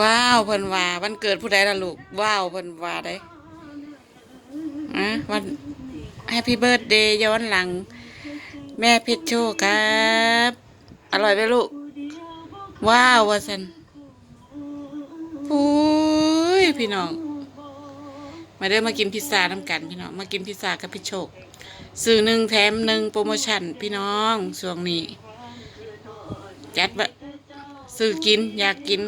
ว้าวเพิ่นว่าวันเกิดผู้ใดล่ะลูกว้าวเพิ่นว่าได้อะวันแฮปปี้เบิร์ดเดย์ย้อนหลัง แม่เพชรโชคครับ อร่อยไหมลูก ว้าวว่าสันโอ้ยพี่น้อง มาเด้อมากินพิซซ่าน้ำกันพี่น้อง มากินพิซซ่ากับพี่โชคซื้อหนึ่งแถมหนึ่งโปรโมชั่นพี่น้องช่วงนี้ จัดว่าซื้อกินอยากกิน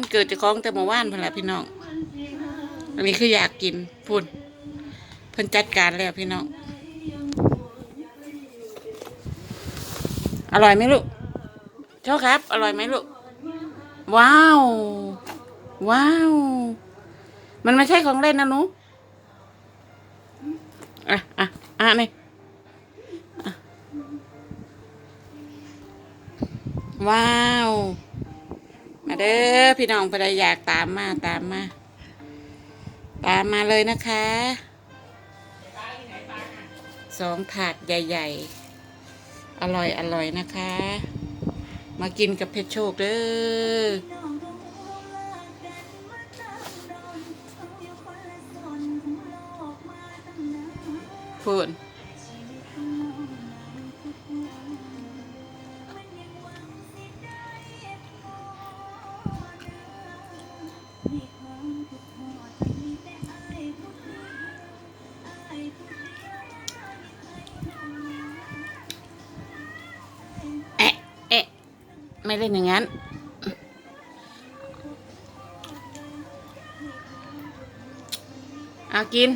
มันเกิดจากของแต่เมื่อวานพ่นละพี่น้อง อันนี้คืออยากกินพูดเพิ่นจัดการแล้วพี่น้อง อร่อยไหมลูกเจ้าครับ อร่อยไหมลูก ว้าว ว้าว มันไม่ใช่ของเล่นนะหนูอะอะอะนี่ว้าว เด้อพี่น้องภรรยากตามมาตามมา ตามมาเลยนะคะสองถาดใหญ่ ๆ อร่อยอร่อยนะคะ มากินกับเพชรโชคเด้อพูด เอ๊ะ เอ๊ะ ไม่เล่นอย่างนั้น เอากิน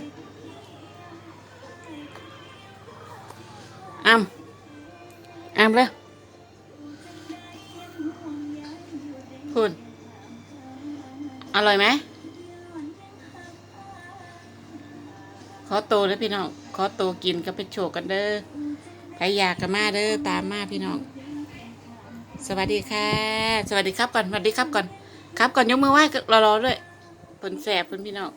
อ้ำอ้ำเลยพูด อร่อยไหมขอโตวเด้พี่น้องขอโตกินก็ไปโชกกันเด้อใครอยากกันมาเด้อตามมาพี่น้อง สวัสดีค่ะ สวัสดีครับก่อนสวัสดีครับก่อน ครับก่อนยกมือไหว้รอๆด้วยเพิ่นแสบเพิ่นพี่น้อง